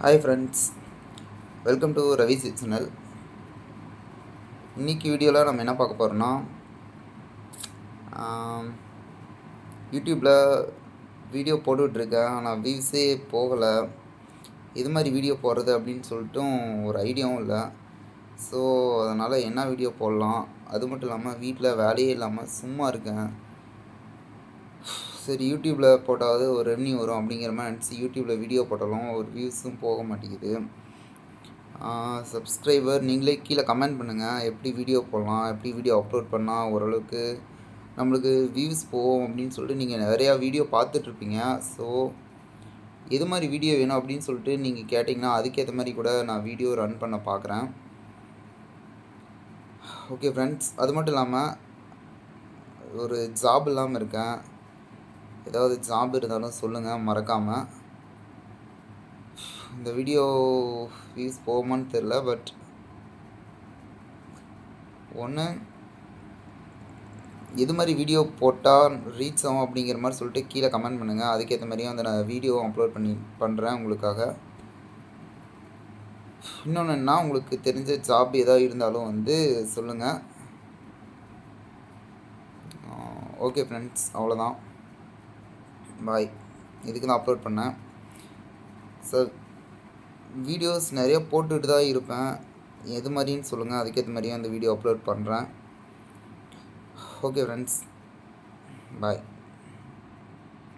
Hi friends welcome to Ravi channel இன்னைக்கு வீடியோவில் நம்ம என்ன பார்க்க போகிறோம்னா யூடியூப்பில் வீடியோ போட்டுட்ருக்கேன் ஆனால் வியூஸே போகலை. இது மாதிரி வீடியோ போடுறது அப்படின்னு சொல்லிட்டும் ஒரு ஐடியாவும் இல்லை. ஸோ அதனால் என்ன வீடியோ போடலாம்? அது மட்டும் இல்லாமல் வீட்டில் வேலையே இல்லாமல் சும்மா இருக்கேன். சரி யூடியூப்பில் போட்டாவது ஒரு ரெவன்யூ வரும் அப்படிங்கிற மாதிரி நினச்சி யூடியூப்பில் வீடியோ போட்டாலும் ஒரு வியூஸும் போக மாட்டேங்குது. சப்ஸ்கிரைபர் நீங்களே கீழே கமெண்ட் பண்ணுங்கள் எப்படி வீடியோ போடலாம்? எப்படி வீடியோ அப்லோட் பண்ணால் ஓரளவுக்கு நம்மளுக்கு வியூஸ் போகும் அப்படின்னு சொல்லிட்டு நீங்கள் நிறையா வீடியோ பார்த்துட்ருப்பீங்க ஸோ எது மாதிரி வீடியோ வேணும் அப்படின்னு சொல்லிட்டு நீங்கள் கேட்டிங்கன்னா அதுக்கேற்ற மாதிரி கூட நான் வீடியோ ரன் பண்ண பார்க்குறேன். ஓகே ஃப்ரெண்ட்ஸ் அது மட்டும் இல்லாமல் ஒரு ஜாப் இல்லாமல் இருக்கேன். ஏதாவது ஜாப் இருந்தாலும் சொல்லுங்கள் மறக்காமல் இந்த வீடியோ வியூஸ் போகுமான்னு தெரில பட் ஒன்று எது மாதிரி வீடியோ போட்டால் ரீச் ஆகும் அப்படிங்கிற மாதிரி சொல்லிட்டு கீழே கமெண்ட் பண்ணுங்கள் அதுக்கேற்ற மாதிரியும் அந்த நான் வீடியோ அப்லோட் பண்ணி பண்ணுறேன் உங்களுக்காக. இன்னொன்றுன்னா உங்களுக்கு தெரிஞ்ச ஜாப் ஏதாவது இருந்தாலும் வந்து சொல்லுங்கள் ஓகே ஃப்ரெண்ட்ஸ் அவ்வளோதான் பாய் இதுக்கு தான் அப்லோட் பண்ணேன். சார் வீடியோஸ் நிறைய போட்டுட்டு தான் இருப்பேன். எது மாதிரின்னு சொல்லுங்கள் அதுக்கேற்ற மாதிரியும் அந்த வீடியோ அப்லோட் பண்ணுறேன் ஓகே ஃப்ரெண்ட்ஸ் பாய்